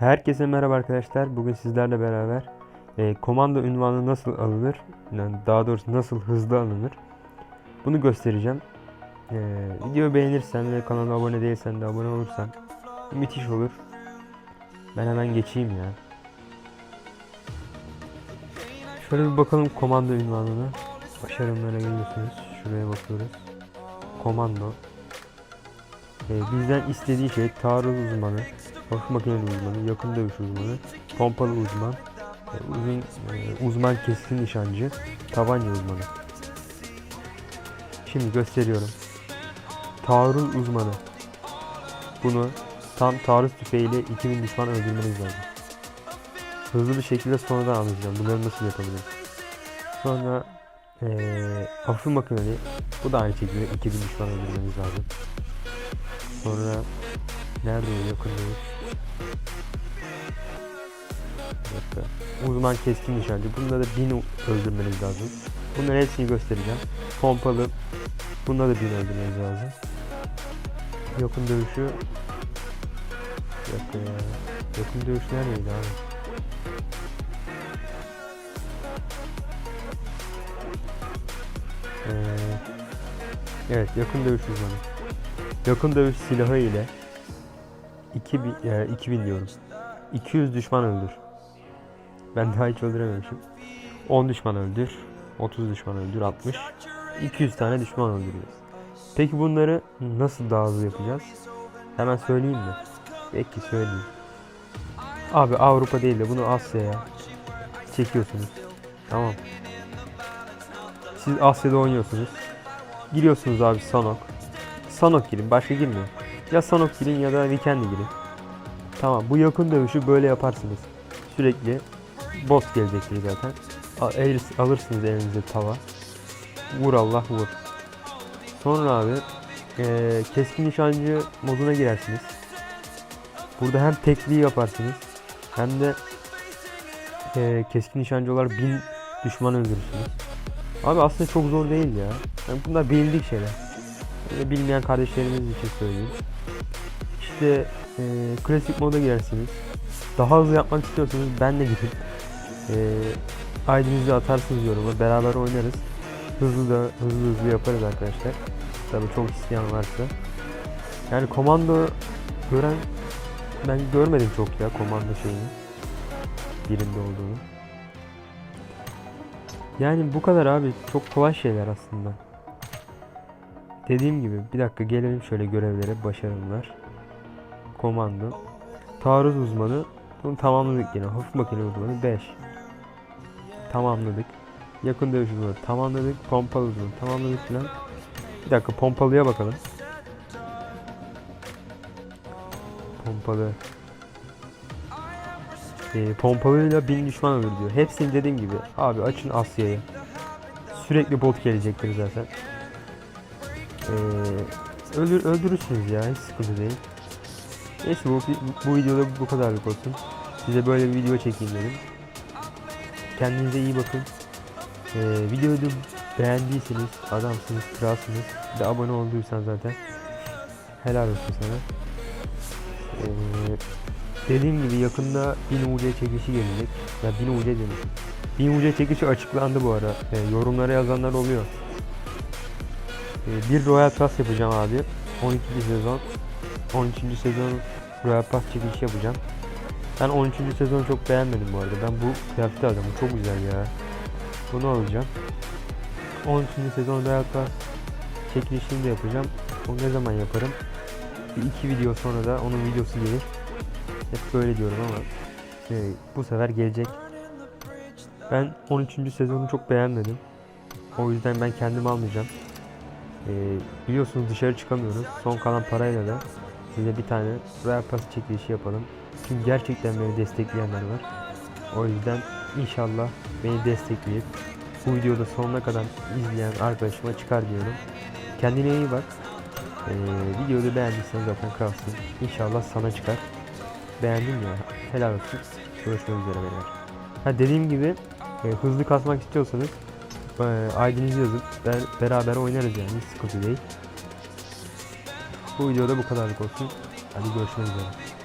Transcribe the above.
Herkese merhaba arkadaşlar. Bugün sizlerle beraber e, komando ünvanı nasıl alınır? Yani daha doğrusu nasıl hızlı alınır? Bunu göstereceğim. E, videoyu beğenirsen ve kanala abone değilsen de abone olursan müthiş olur. Ben hemen geçeyim ya. Şöyle bir bakalım komando ünvanına. Başarımlara geliyorsunuz. Şuraya bakıyoruz. Komando. E, bizden istediği şey taarruz uzmanı, hafif makineli uzmanı, yakın dövüş uzmanı, pompalı uzman, e, uzun e, uzman keskin nişancı, tabanca uzmanı. Şimdi gösteriyorum. Taarruz uzmanı. Bunu tam taarruz tüfeğiyle 2000 düşman öldürmeniz lazım. Hızlı bir şekilde sonradan anlatacağım. Bunları nasıl yapabiliriz. Sonra eee hafif makineli. Bu da aynı şekilde 2000 düşman öldürmeniz lazım. Sonra nerede o yakın dövüş? Uzman keskin nişancı. Bunda da 1000 öldürmeniz lazım. Bunların hepsini göstereceğim. Pompalı. Bunda da 1000 öldürmeniz lazım. Yakın dövüşü. Ya. Yakın dövüş neredeydi abi? Ee, evet yakın dövüş uzmanı. Yakın dövüş silahı ile 2000, e, 2000 diyorum. 200 düşman öldür. Ben daha hiç öldürememişim. 10 düşman öldür. 30 düşman öldür. 60. 200 tane düşman öldürüyoruz. Peki bunları nasıl daha hızlı yapacağız? Hemen söyleyeyim mi? Peki söyleyeyim. Abi Avrupa değil de bunu Asya'ya çekiyorsunuz. Tamam. Siz Asya'da oynuyorsunuz. Giriyorsunuz abi Sanok. Sanok girin. Başka girmiyor. Ya Sanok girin ya da Weekend'e girin. Tamam. Bu yakın dövüşü böyle yaparsınız. Sürekli boss gelecektir zaten. El- alırsınız elinize tava. Vur Allah vur. Sonra abi eee, keskin nişancı moduna girersiniz. Burada hem tekliği yaparsınız hem de eee, keskin nişancı olarak bin düşman öldürürsünüz. Abi aslında çok zor değil ya. Yani bunlar bildik şeyler. Böyle bilmeyen kardeşlerimiz için söyleyeyim. İşte e, klasik moda girersiniz. Daha hızlı yapmak istiyorsanız ben de gidip e, ID'nizi atarsınız yoruma. Beraber oynarız. Hızlı da hızlı hızlı yaparız arkadaşlar. Tabii çok isteyen varsa. Yani komando gören ben görmedim çok ya komando şeyini. Birinde olduğunu. Yani bu kadar abi. Çok kolay şeyler aslında. Dediğim gibi bir dakika gelelim şöyle görevlere. Başarımlar. Komando. Taarruz uzmanı. Bunu tamamladık yine. Hafif makine uzmanı 5. Tamamladık. Yakın dövüş tamamladık. Pompalı tamamladık filan. Bir dakika pompalıya bakalım. Pompalı. Ee, pompalıyla bin düşman öldür diyor. Hepsini dediğim gibi. Abi açın Asya'yı. Sürekli bot gelecektir zaten. Ee, öldür, öldürürsünüz ya hiç sıkıntı değil. Neyse bu, bu videoda bu kadarlık olsun. Size böyle bir video çekeyim dedim. Kendinize iyi bakın. Ee, videoyu beğendiyseniz adamsınız, kralsınız. Bir de abone olduysan zaten helal olsun sana. Ee, dediğim gibi yakında 1000 UC çekişi gelecek. Ya 1000 UC demişim. 1000 UC çekişi açıklandı bu ara. Ee, yorumlara yazanlar oluyor. Ee, bir Royal Pass yapacağım abi. 12. sezon. 13. sezon Royal Pass çekilişi yapacağım. Ben 13. sezonu çok beğenmedim bu arada. Ben bu kıyafeti alacağım. Bu çok güzel ya. Bunu alacağım. 13. sezon Pass çekilişini de yapacağım. Onu ne zaman yaparım? Bir iki video sonra da onun videosu gelir. Hep böyle diyorum ama e, bu sefer gelecek. Ben 13. sezonu çok beğenmedim. O yüzden ben kendim almayacağım. Ee, biliyorsunuz dışarı çıkamıyoruz. Son kalan parayla da size bir tane Royal Pass çekilişi yapalım. Çünkü gerçekten beni destekleyenler var. O yüzden inşallah beni destekleyip bu videoda sonuna kadar izleyen arkadaşıma çıkar diyorum. Kendine iyi bak. Ee, videoyu beğendiysen zaten kralsın. İnşallah sana çıkar. Beğendin ya. Helal olsun. Görüşmek üzere beyler. Ha dediğim gibi e, hızlı kasmak istiyorsanız e, ID'nizi yazıp ber- beraber oynarız yani sıkıntı değil. Bu videoda bu kadarlık olsun. Hadi görüşmek üzere.